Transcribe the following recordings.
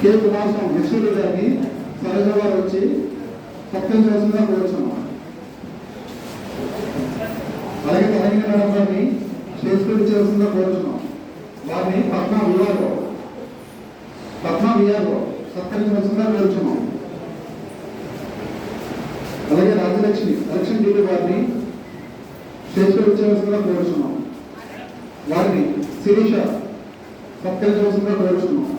K Kumaraswamy విష్ణుడు గారిని సరోజ గారు వచ్చి సత్యం సత్కరించవలసిందిగా కోరుచున్నాం. అలాగే తెలంగాణ మేడం గారిని స్టేజ్ చేయవలసిందిగా కోరుచున్నాం. వారిని పద్మా విఆర్ఓ పద్మా విఆర్ఓ సత్కరించవలసిందిగా కోరుచున్నాం. అలాగే రాజలక్ష్మి ఎలక్షన్ డ్యూటీ వారిని స్టేజ్ చేయవలసిందిగా కోరుచున్నాం. వారిని శిరీష సత్కరించవలసిందిగా కోరుచున్నాం.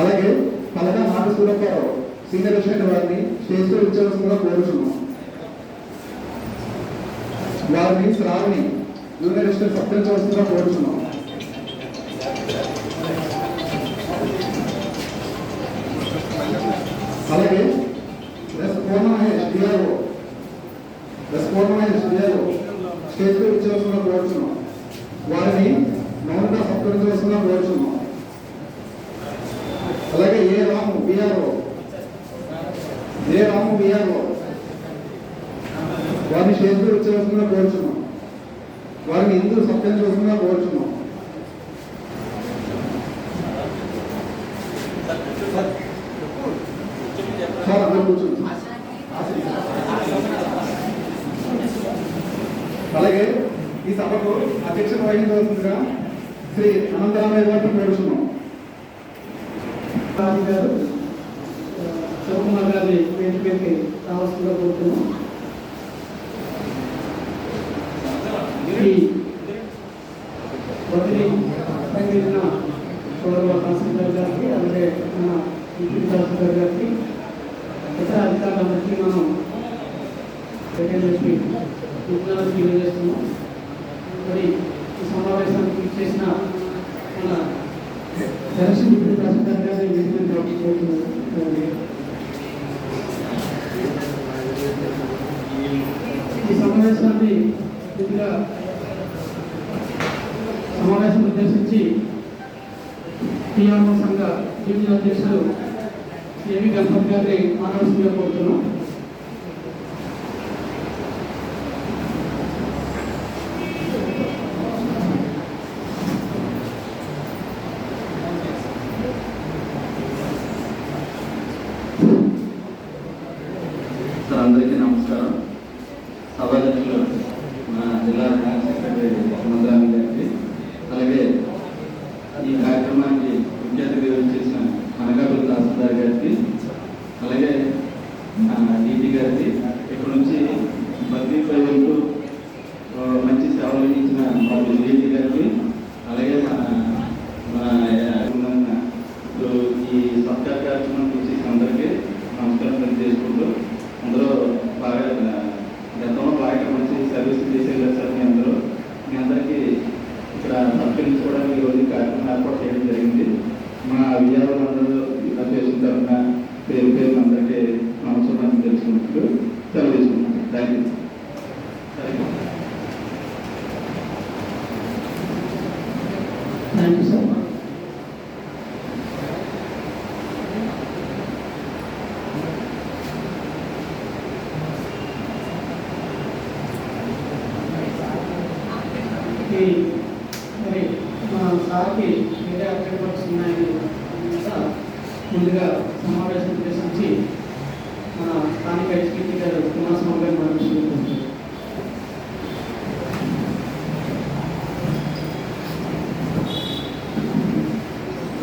అలాగే పలక నాగసూరప్పారావు సీనియర్ అసిస్టెంట్ వారిని స్టేజ్లో ఇచ్చవలసిందిగా కోరుచున్నాం. వారిని శ్రావణి జూనియర్ అసిస్టెంట్ సత్కరించవలసిందిగా కోరుచున్నాం. అలాగే S Purnamahesh DRO S Purnamahesh DRO స్టేజ్లో ఇచ్చవలసిందిగా కోరుచున్నాం. వారిని మౌనంగా సత్కరించవలసిందిగా కోరుచున్నాం అలాగే ఏ రాము బిఆర్ఓ ఏ వారిని స్టేజ్ మీద వచ్చేవలసిందిగా కోరుచున్నాం వారిని ఎందుకు సత్కరించవలసిందిగా కోరుచున్నాం సార్ అందరూ కూర్చోండి అలాగే ఈ సభకు అధ్యక్షత వహించవలసిందిగా శ్రీ అనంతరామయ్య గారిని కోరుచున్నాం రాజు గారు కుమార్ గారిని వేదిక మీదకి రావాల్సిందిగా కోరుతున్నాం. ఈ బదిలీ సంఘటన గౌరవ తహసీల్దార్ గారికి అలాగే మన ఇంటి తహసీల్దార్ గారికి ఇతర అధికారులందరికీ మనం సెకండ్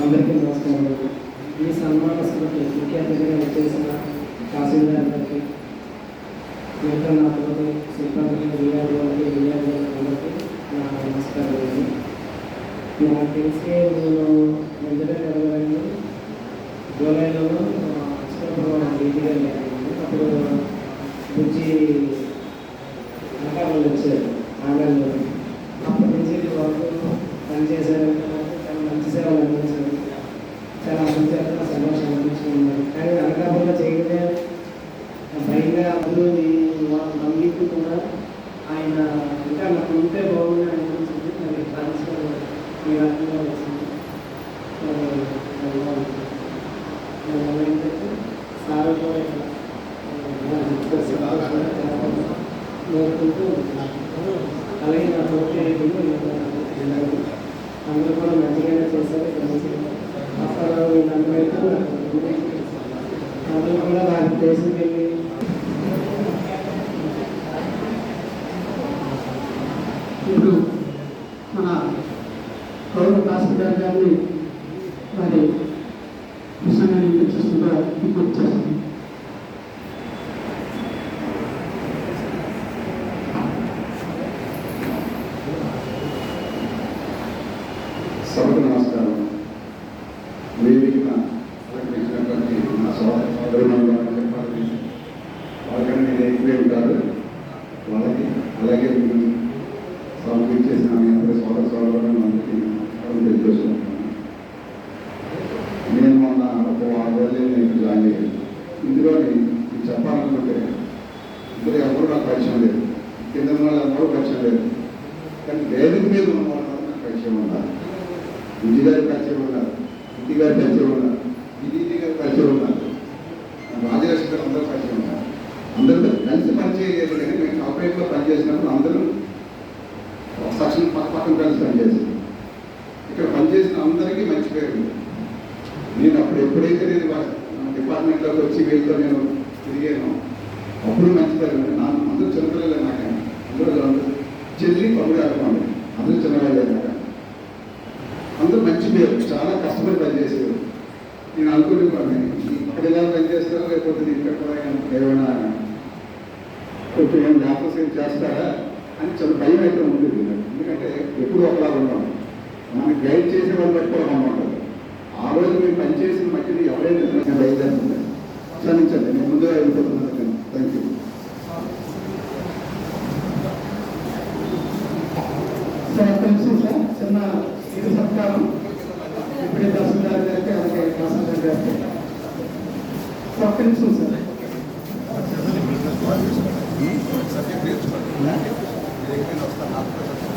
అందరికీ నమస్కారం. ఈ సన్మాన సభకి ముఖ్య అతిథిగా వచ్చేసిన తహసీల్దార్ గారికి నేత్రనాథులకి సిబ్బందికి విఆర్ఓలకి విఆర్ఓలకి నా నమస్కారం అండి నాకు తెలిసి నేను రెండు వేల ఇరవై రెండు జూలైలో చిత్రపురం డీటీగా అప్పుడు బుజ్జి కోరుకుంటూ అలాగే నా తోటి అందరూ కూడా మంచిగానే చేశారు ఆఫ్టర్ వీళ్ళందరూ అందరూ కూడా వారి దేశంకి వెళ్ళి அப்படி நினச்சிட்டாரு நான் வந்து சிறுப்பிள்ளையில் நாங்கள் வந்து ஜெல்லி பகுதியாக இருப்பாங்க அது சின்ன देखील असताना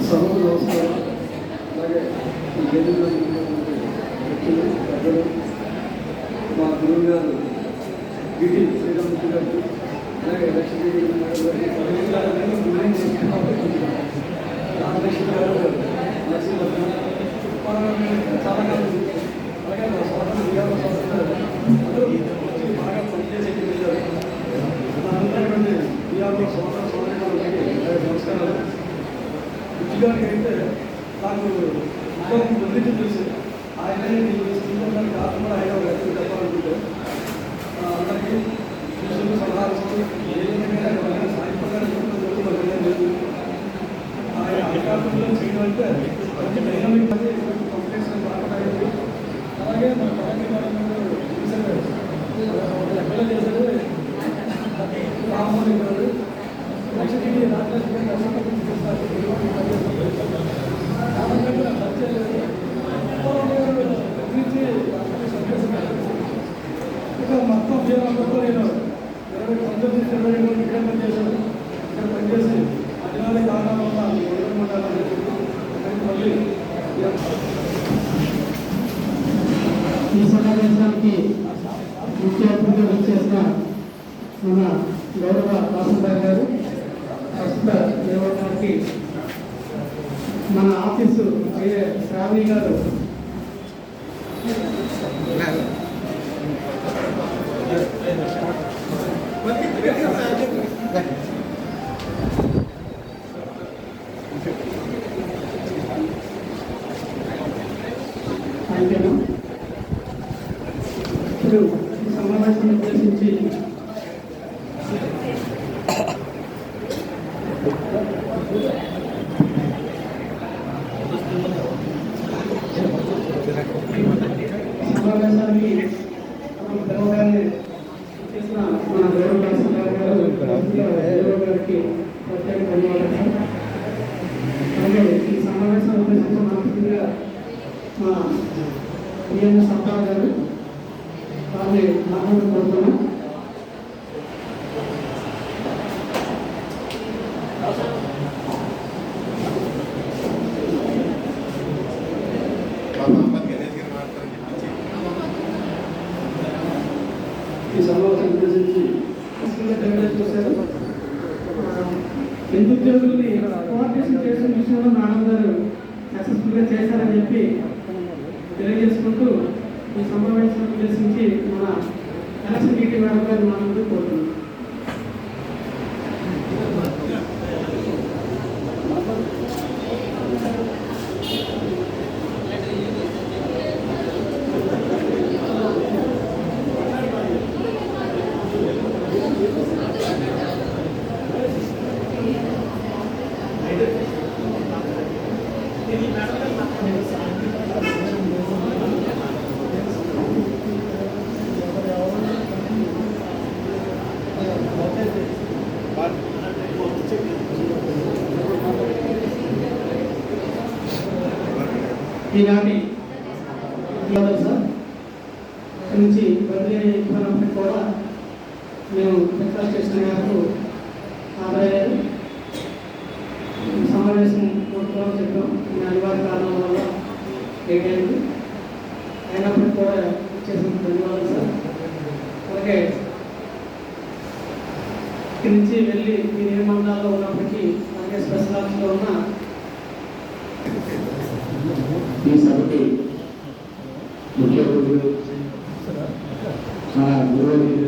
సభకు నమస్కారం అలాగే ఈ వేదికలో వ్యక్తులు ప్రజలు మా గురువు గారు బీటీ శ్రీరామూర్తి గారు అలాగే లక్ష్మీ రామలక్ష్మి గారు లక్ష్మీ చాలా కాలం అలాగే మా సోదరు విజయాల సోదరు అందరూ బాగా పనిచేసి వెళ్ళారు అందరికంటే విజయాల్లో సోదర సోదరులు నమస్కారాలు. ఉద్యోగానికి అయితే నాకు ఉద్యోగం పొందించి తెలుసు ఆయన చూసుకుంటే కాకుండా ఆయన వ్యక్తి చెప్పాలనుకుంటే అందరికీ చూసుకుని సలహాలు ఇస్తూ ఏ విధంగా సాయంత్రంగా లేదు ఆయన అధికారంలో చేయడం అంటే మంచి డైనమిక్ 手紙 ఈ సభకి ముఖ్య మన గురువు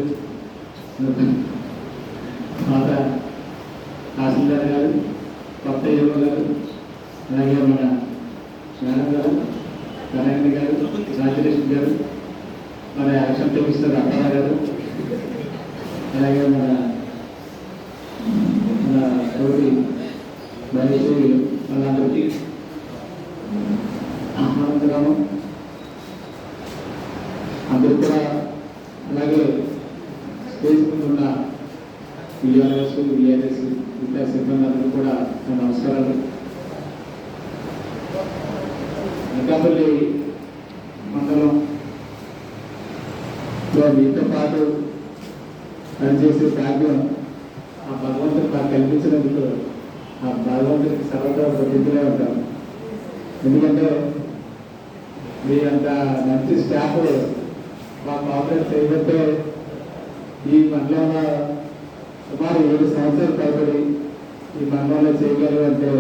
అనకాపల్లి మండలం మీతో పాటు పనిచేసే భాగ్యం ఆ భగవంతుడు నాకు కల్పించినందుకు ఆ భగవంతుడికి సర్వదా ప్రతిగా ఉంటాం. ఎందుకంటే మీ అంత మంచి స్టాఫ్ మా కాంగ్రెస్ చేయబట్టే ఈ మండలంలో సుమారు ఏడు సంవత్సరాలు పైబడి ఈ మండలంలో చేయగలిగంటే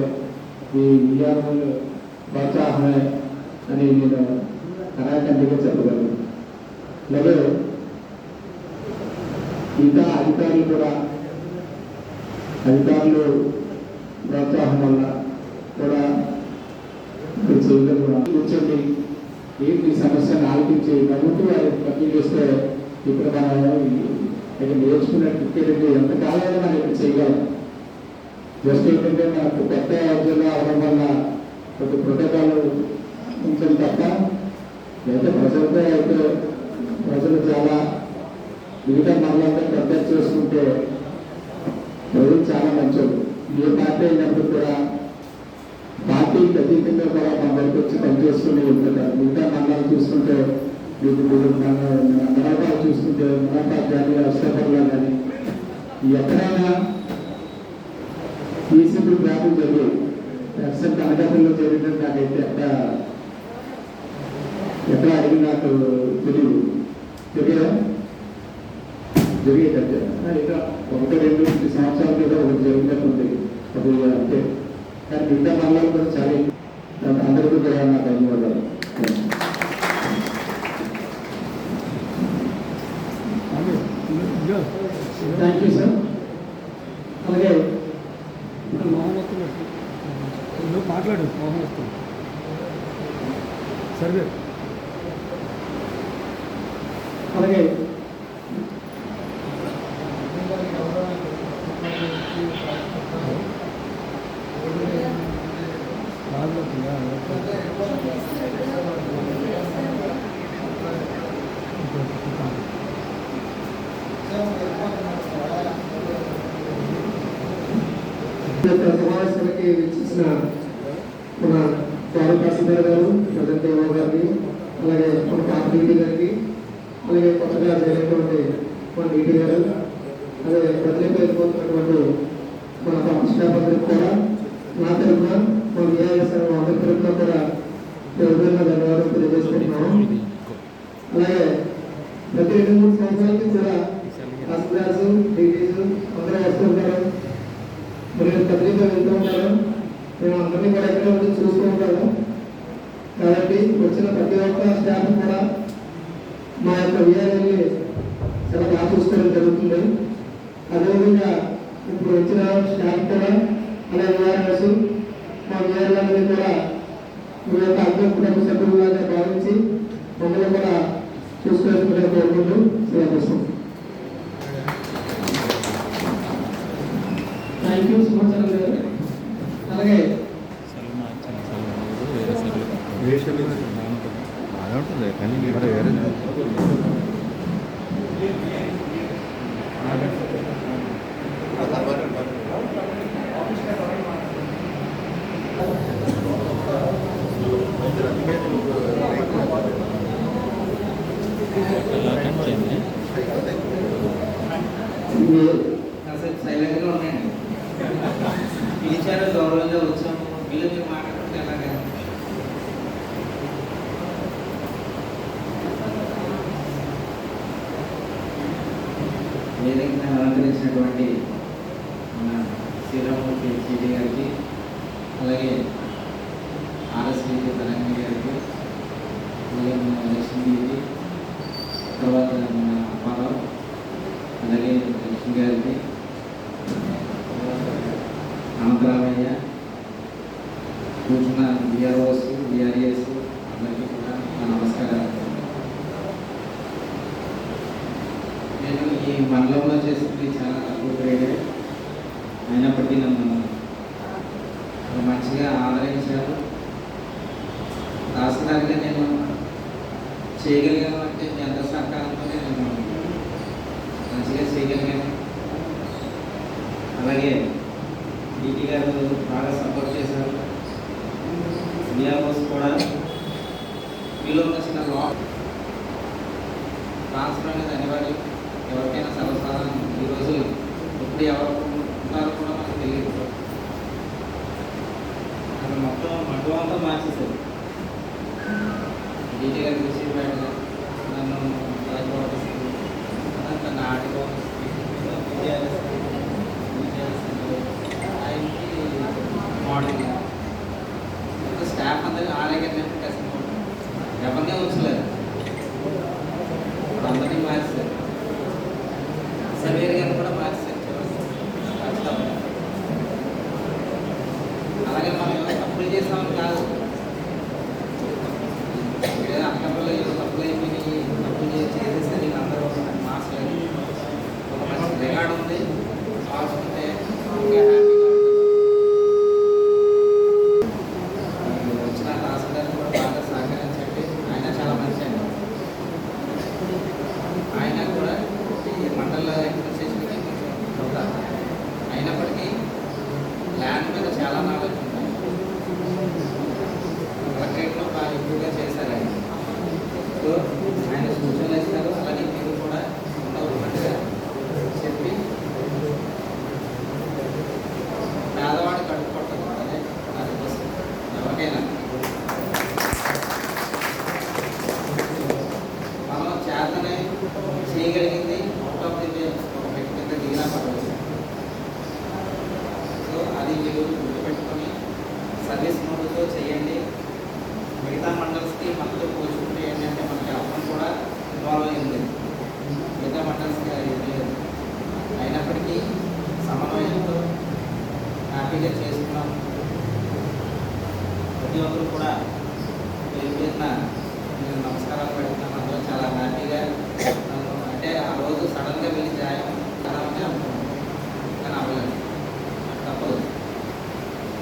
ఈ విద్యార్థులు ప్రోత్సాహమే అని నేను కళాఖండిగా చెప్పగలను. అలాగే ఇంకా అధికారులు కూడా అధికారులు ప్రోత్సాహం వల్ల కూడా చేయడం కూడా కూర్చోండి ఏంటి సమస్యను ఆలోచించి ప్రభుత్వం వారి పని చేస్తే ఇక్కడ మనం ఇక్కడ నేర్చుకున్న క్రికెట్ ఎంత కాలంలో మనం ఇక్కడ చేయగలం జస్ట్ ఏంటంటే మనకు కొత్త జిల్లా అవడం వల్ల ఒక ప్రోటోకాల్ ఉంటుంది తప్ప లేదా ప్రజలతో అయితే ప్రజలు చాలా మిగతా మనలంతా కంపేర్ చేసుకుంటే ప్రజలు చాలా మంచోళ్ళు ఏ పార్టీ అయినప్పుడు కూడా పార్టీకి అతీతంగా కూడా మన దగ్గరికి వచ్చి పనిచేసుకుని ఉంటారు మిగతా మండలాలు చూసుకుంటే మీకు మన మండలాలు చూసుకుంటే మన కానీ అష్టపర్లా కానీ ఎక్కడైనా ఈసీపీ బ్యాంకు జరిగి ఎక్సెప్ట్ అనకాపల్లిలో జరిగినట్టు నాకైతే ఎక్కడ ఎక్కడ అడిగి నాకు తెలియదు తెలియదా జరిగేటట్టే ఇక ఒకటి రెండు సంవత్సరాల మీద ఒకటి జరిగినట్టుంది అది అంతే. కానీ మిగతా మండలాలు కూడా చాలా. అందరికీ కూడా నాకు ధన్యవాదాలు థ్యాంక్ యూ సార్ సమావేశానికి ఇచ్చిన మన గౌరవ తహసీల్దార్ గారు ప్రజెంట్ ఏవో గారిని అలాగే మన పార్టీ గారికి అలాగే కొత్తగా జరిగినటువంటి మన డీటీ గారు అదే ప్రజలకు వెళ్ళిపోతున్నటువంటి మన స్టాఫ్ కూడా నా తరఫున మన విఆర్ఎస్ అందరి తరఫున కూడా ధన్యవాదాలు తెలియజేసుకుంటున్నాము. అలాగే ప్రతి రెండు మూడు సంవత్సరాలకి కూడా తహసీల్దార్స్ డీటీస్ అందరూ వస్తుంటారు మీరు పత్రిక వెళ్తూ ఉంటారు మేము అందరినీ కూడా ఎక్కడ ఉండి చూస్తూ ఉంటాము కాబట్టి వచ్చిన ప్రతి ఒక్క స్టాఫ్ కూడా మా యొక్క విఆర్ఎల్ని చాలా బాగా చూసుకోవడం జరుగుతుంది. అదేవిధంగా ఇప్పుడు వచ్చిన స్టాఫ్ కూడా అలాగే విఆర్ఎస్ మా విఆర్ఎల్ని కూడా మీ యొక్క అందరూ కుటుంబ సభ్యులుగా భావించి మమ్మల్ని కూడా చూసుకోవాల్సిందిగా కోరుకుంటూ సెలవు థ్యాంక్ యూ సుమచంద్ర గారు. అలాగే బాగా ఉంటుంది కానీ మరి వేరే ఇది కాసేపు సైలెంట్గా ఉండండి పిలిచారు గౌరవంగా వచ్చాము వీళ్ళు మీరు మాట్లాడుతుంటే ఎలాగా వేదికను అలంకరించినటువంటి మన శ్రీరామూర్తి సిడి గారికి అలాగే ఆర్ఎస్పీకి తరంగి గారికి అలాగే మన లక్ష్మీదేవి తర్వాత మన అప్పారావు అలాగే లక్ష్మి గారికి అనంతరామయ్య కూర్చున్న బిఆర్ఓస్ బిఆర్ఏస్ అందరికీ కూడా నా నమస్కారాలు నేను ఈ మండలంలో చేసింది చాలా తక్కువ గ్రేడే అయినప్పటికీ నన్ను మంచిగా ఆదరించారు తహసీల్దార్గా నేను చేయగలిగాను అంటే మీ అందరి సహకారంతోనే నేను మంచిగా చేయగలిగాను. అలాగే డిటి గారు బాగా సపోర్ట్ చేశారు. బిఆర్ఓస్ కూడా మీలో ఉన్న చిన్న లా ట్రాన్స్ఫర్ అనేది అనివార్యం. ఎవరికైనా సర్వసాధారణం. ఈరోజు ఇప్పుడు ఎవరు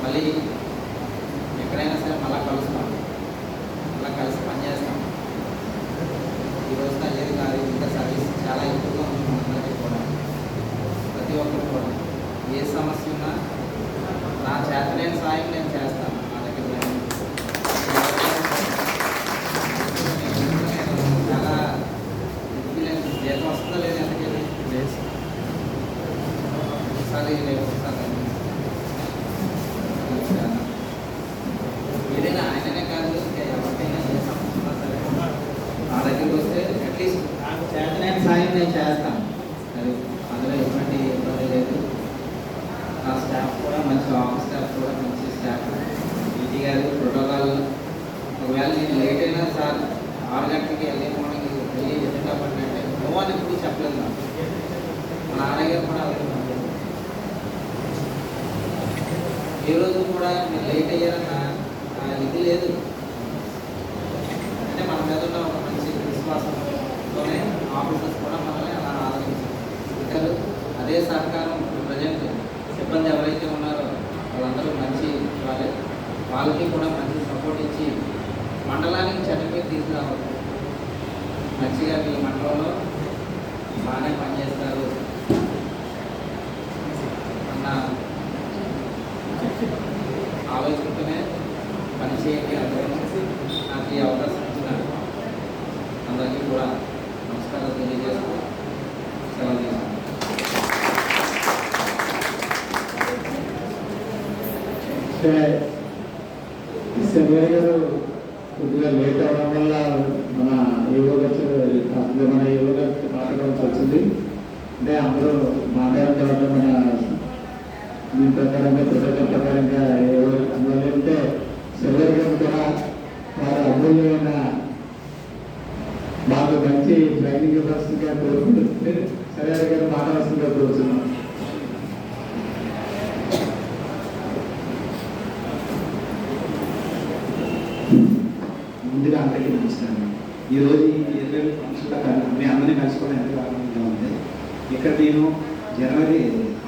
మళ్ళీ ఎక్కడైనా సరే మళ్ళీ కలుస్తాం మళ్ళీ కలిసి పనిచేస్తాం ఈ రోజున అయ్యేది కాదు ఇంకా సర్వీస్ చాలా ఎక్కువగా ఉంది మనందరికీ కూడా ప్రతి ఒక్కరు కూడా ఏ సమస్య ఉన్నా నా చేతలేని సాయం నేను చేస్తాను నా దగ్గర లేని. నేను చాలా ఎక్స్పీరియన్స్ జీతం వస్తుందో లేదు ఎందుకంటే ఒకసారి రేపు ఒకసారి ఏదైనా ఆయననే కాదు ఇంకా ఎవరికైనా ఏ సమస్య ఉన్నా సరే నా దగ్గరికి వస్తే అట్లీస్ట్ నాకు చేతనైన సాయం నేను చేస్తాను అది అందులో ఎటువంటి ఇబ్బంది లేదు నా స్టాఫ్ కూడా మంచి ఆఫీస్ స్టాఫ్ కూడా మంచి స్టాఫ్ ఈటీ ప్రోటోకాల్ ఒకవేళ నేను లేట్ అయినా సార్ ఆరు గంటలకి వెళ్ళే మార్నింగ్ వెళ్ళి ఎజెండా నో అని ఎప్పుడు చెప్పలేదు నాకు. మా నాన్నగారు కూడా ఏ రోజు కూడా నేను లేట్ అయ్యారన్న ఇది లేదు అంటే మన మీద ఉన్న ఒక మంచి విశ్వాసంతోనే ఆఫీసర్స్ కూడా మనల్ని అలా ఆదరించారు స్పీకర్ అదే సహకారం ప్రజెంట్ సిబ్బంది ఎవరైతే ఉన్నారో వాళ్ళందరూ మంచి వాళ్ళే వాళ్ళకి కూడా మంచి సపోర్ట్ ఇచ్చి మండలానికి చెడ్డపై తీసుకురావాలి మంచిగా మీ మండలంలో బాగానే పనిచేస్తారు అన్న ఆలోచనతోనే పని చేయండి అందరూ నాకు ఈ అవకాశం ఇచ్చిన అందరికీ కూడా నమస్కారాలు తెలియజేస్తూ సెలవు తీసుకుంటాను అంటే సెమినార్ గారు కొద్దిగా లేట్ అవడం వల్ల మన యువ అసలు మన యువ మాట్లాడాల్సి వచ్చింది అంటే అందరూ మాట్లాడిన తర్వాత మన దీని ప్రకారంగా ప్రోటోకాల్ ప్రకారంగా ఎవరు అందువల్ల ఏంటంటే సెమినార్ గారు కూడా వారి అమూల్యమైన మాకు మంచి ట్రైనింగ్ ఇవ్వాల్సిందిగా కోరుకుంటుంది సెమినార్ గారు మాట్లాడాల్సిందిగా కోరుతున్నాం ముందుగా అందరికీ నమస్కారం ఈరోజు ఈ ఇరవై ఫంక్షన్లో కలి- మీ అందరినీ కలుసుకోవడం ఎంతో ఆనందంగా ఉంది. ఇక్కడ నేను జనవరి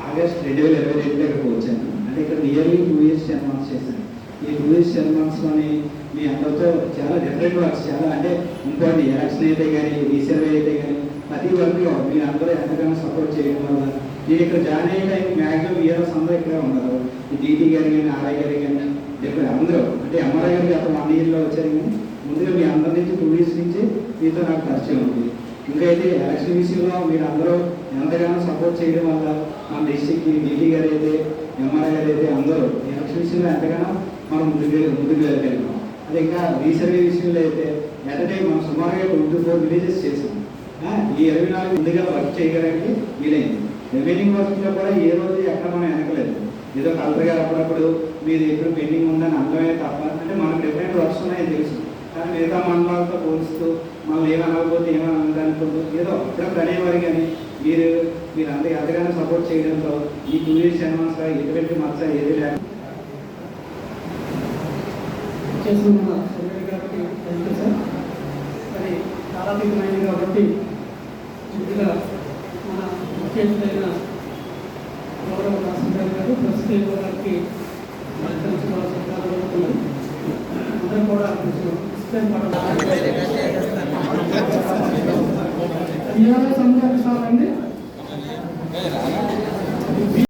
ఆగస్ట్ రెండు వేల ఇరవై రెండులో ఇక్కడికి వచ్చాను. అంటే ఇక్కడ nearly two years ten months చేశాను. ఈ టూ ఇయర్స్ టెన్ మంత్స్లోని మీ అందరితో చాలా డిఫరెంట్ వర్క్స్ చాలా అంటే ఇంపార్టెంట్ ఎలక్షన్ అయితే కానీ రీసర్వే అయితే కానీ ప్రతి వర్క్లో మీరు అందరూ ఎంతగానో సపోర్ట్ చేయడం వల్ల నేను ఇక్కడ జాయిన్ అయ్యే టైం మ్యాక్సిమం ఇయర్స్ అందరూ ఇక్కడే ఉన్నారు. డీటీ గారు కానీ ఆర్ఐ గారు కానీ ఇక్కడ అందరూ. అంటే ఎంఆర్ఐ గారు గత వన్ ఇయర్లో వచ్చారు కానీ ముందుగా మీ అందరి నుంచి టూ ఇయర్స్ నుంచి మీతో నాకు పరిచయం ఉంది. ఇంకైతే అయితే ఎలక్షన్ విషయంలో మీరు అందరూ ఎంతగానో సపోర్ట్ చేయడం వల్ల మన డిస్టిక్కి డీటీ గారు అయితే ఎంఆర్ఐ గారు అయితే అందరూ ఎలక్షన్ విషయంలో ఎంతగానో మనం ముందుకు ముందుకు వెళ్ళగలిగాం. అదే ఇంకా రీసర్వే విషయంలో అయితే ఎట్ టైం మనం సుమారుగా ట్వంటీ ఫోర్ విలేజెస్ చేసాం. ఈ ఇరవై నాలుగు ముందుగా వర్క్ చేయగలిగి వీలైంది. రిమైనింగ్ వర్క్లో కూడా ఏ రోజు ఎక్కడ మనం వెనకలేదు. ఏదో కలెక్టర్ గారు అప్పుడప్పుడు మీరు ఎప్పుడు పెండింగ్ ఉందని అందమే తప్ప అంటే మనకు డిఫరెంట్ వర్క్స్ ఉన్నాయని తెలుసు. కానీ మిగతా మండలాలతో పోలుస్తూ మనం ఏమనకపోతే ఏమని అనుకుంటూ ఏదో అప్పుడప్పుడు అనేవారు కానీ మీరు మీరు అంత ఎంతగానో సపోర్ట్ చేయడంతో ఈ టూ ఇయర్స్ ఎన్మాన్స్ ఎటువంటి మచ్చ ఏది లేదు సార్. మరి కాలాతీతమైనది కాబట్టి ముందుగా మన ముఖ్యమైన గౌరవ తహసీల్దార్ గారు ప్రస్తుత గారికి అందరూ కూడా కొంచెం ఇష్టం అండి?